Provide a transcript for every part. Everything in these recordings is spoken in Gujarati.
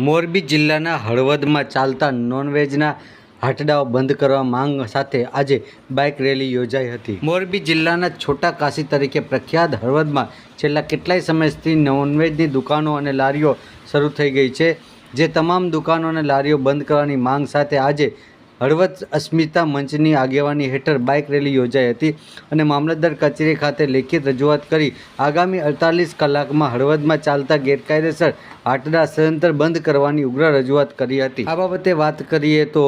મોરબી જિલ્લાના હળવદમાં ચાલતા નોનવેજના હાટડાઓ બંધ કરવા માંગ સાથે આજે બાઇક રેલી યોજાઈ હતી. મોરબી જિલ્લાના છોટા કાશી તરીકે પ્રખ્યાત હળવદમાં છેલ્લા કેટલાય સમયથી નોનવેજની દુકાનો અને લારીઓ શરૂ થઈ ગઈ છે, જે તમામ દુકાનો અને લારીઓ બંધ કરવાની માંગ સાથે આજે હળવદ અસ્મિતા મંચની આગેવાની હેઠળ બાઇક રેલી યોજાઈ હતી અને મામલતદાર કચેરી ખાતે લેખિત રજૂઆત કરી આગામી અડતાલીસ કલાકમાં હળવદમાં ચાલતા ગેરકાયદેસર આટડા સદંતર બંધ કરવાની ઉગ્ર રજૂઆત કરી હતી. આ બાબતે વાત કરીએ તો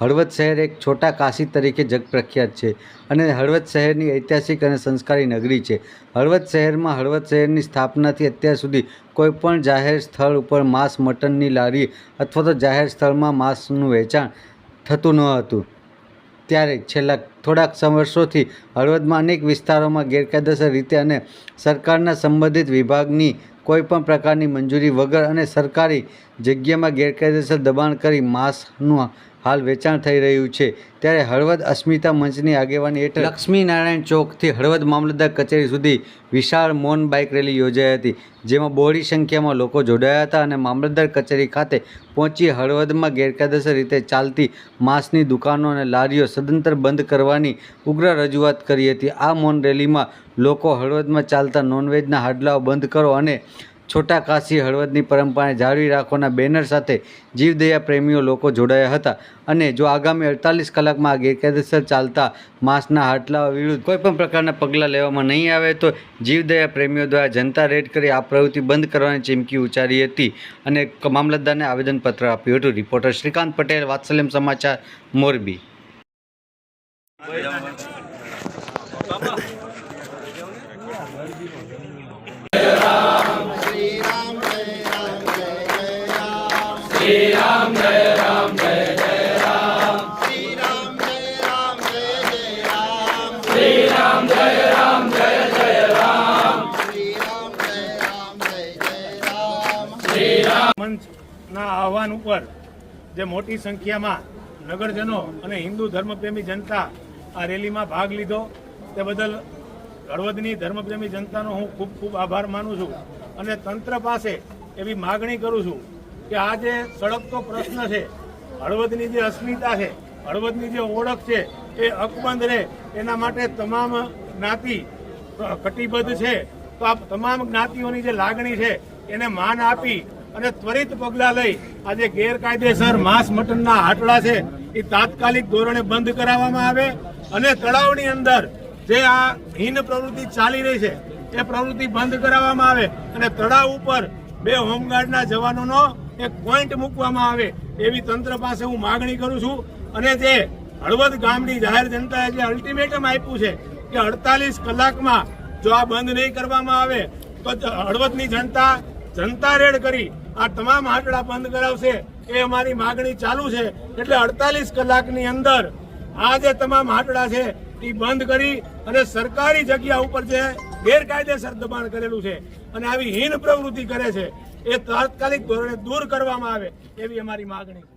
હળવદ શહેર એક છોટા કાશી તરીકે જગપ્રખ્યાત છે અને હળવદ શહેરની ઐતિહાસિક અને સંસ્કારી નગરી છે. હળવદ શહેરમાં હળવદ શહેરની સ્થાપનાથી અત્યાર સુધી કોઈપણ જાહેર સ્થળ ઉપર માંસ મટનની લારી અથવા તો જાહેર સ્થળમાં માંસનું વેચાણ થતું ન હતું. ત્યારે છેલ્લા થોડાક વર્ષોથી હળવદમાં અનેક વિસ્તારોમાં ગેરકાયદેસર રીતે અને સરકારના સંબંધિત વિભાગની કોઈપણ પ્રકારની મંજૂરી વગર અને સરકારી જગ્યામાં ગેરકાયદેસર દબાણ કરી માંસનું હાલ વેચાણ થઈ રહ્યું છે. ત્યારે હળવદ અસ્મિતા મંચની આગેવાની હેઠળ લક્ષ્મીનારાયણ ચોકથી હળવદ મામલતદાર કચેરી સુધી વિશાળ મૌન બાઇક રેલી યોજાઈ હતી, જેમાં બહોળી સંખ્યામાં લોકો જોડાયા હતા અને મામલતદાર કચેરી ખાતે પહોંચી હળવદમાં ગેરકાયદેસર રીતે ચાલતી માંસની દુકાનો અને લારીઓ સદંતર બંધ કરવાની ઉગ્ર રજૂઆત કરી હતી. આ મૌન રેલીમાં લોકો હળવદમાં ચાલતા નોનવેજના હાડલાઓ બંધ કરો અને છોટા કાશી હળવદની પરંપરાને જાળવી રાખવાના બેનર સાથે જીવદયા પ્રેમીઓ લોકો જોડાયા હતા. અને જો આગામી અડતાલીસ કલાકમાં આ ગેરકાયદેસર ચાલતા માંસના હાટલા વિરુદ્ધ કોઈપણ પ્રકારના પગલાં લેવામાં નહીં આવે, તો જીવદયા પ્રેમીઓ દ્વારા જનતા રેડ કરી આ પ્રવૃત્તિ બંધ કરવાની ચીમકી ઉચ્ચારી હતી. અને મામલતદારને આવેદનપત્ર આપ્યું હતું. રિપોર્ટર શ્રીકાંત પટેલ, વાત્સલ્યમ સમાચાર, મોરબી. મંચના આહવાન ઉપર જે મોટી સંખ્યામાં નગરજનો અને હિન્દુ ધર્મપ્રેમી જનતા આ રેલીમાં ભાગ લીધો, તે બદલ હળવદની ધર્મપ્રેમી જનતાનો હું ખૂબ ખૂબ આભાર માનું છું અને તંત્ર પાસે એવી માગણી કરું છું કે આ જે સળગતો પ્રશ્ન છે. હળવદની જે અસ્મિતા છે, હળવદની જે ઓળખ છે, એ અકબંધ રહે એના માટે તમામ જ્ઞાતિ કટિબદ્ધ છે. તો આ તમામ જ્ઞાતિઓની જે લાગણી છે, એને માન આપી અને ત્વરિત પગલાં લઈ આ જે ગેરકાયદેસર માંસ મટનના હાટડા છે, એ તાત્કાલિક ધોરણે બંધ કરાવવામાં આવે અને તળાવની અંદર જે આ હીન પ્રવૃત્તિ ચાલી રહી છે, એ પ્રવૃત્તિ બંધ કરાવવામાં આવે અને તળાવ ઉપર બે હોમગાર્ડના જવાનોનો એક પોઈન્ટ મૂકવામાં આવે એવી તંત્ર પાસે હું માગણી કરું છું. અને તે હળવદ ગામની જાહેર જનતાએ જે અલ્ટિમેટમ આપ્યું છે કે અડતાલીસ કલાકમાં જો આ બંધ નહીં કરવામાં આવે, તો હળવદની જનતા જનતા રેડ કરી આ તમામ આંકડા બંધ કરાવશે. એ અમારી માગણી ચાલુ છે. એટલે અડતાલીસ કલાકની અંદર આ જે તમામ આંકડા છે એ બંધ કરી અને સરકારી જગ્યા ઉપર જે ગેરકાયદેસર દબાણ કરેલું છે અને આવી હીન પ્રવૃત્તિ કરે છે એ તાત્કાલિક ધોરણે દૂર કરવામાં આવે એવી અમારી માગણી છે.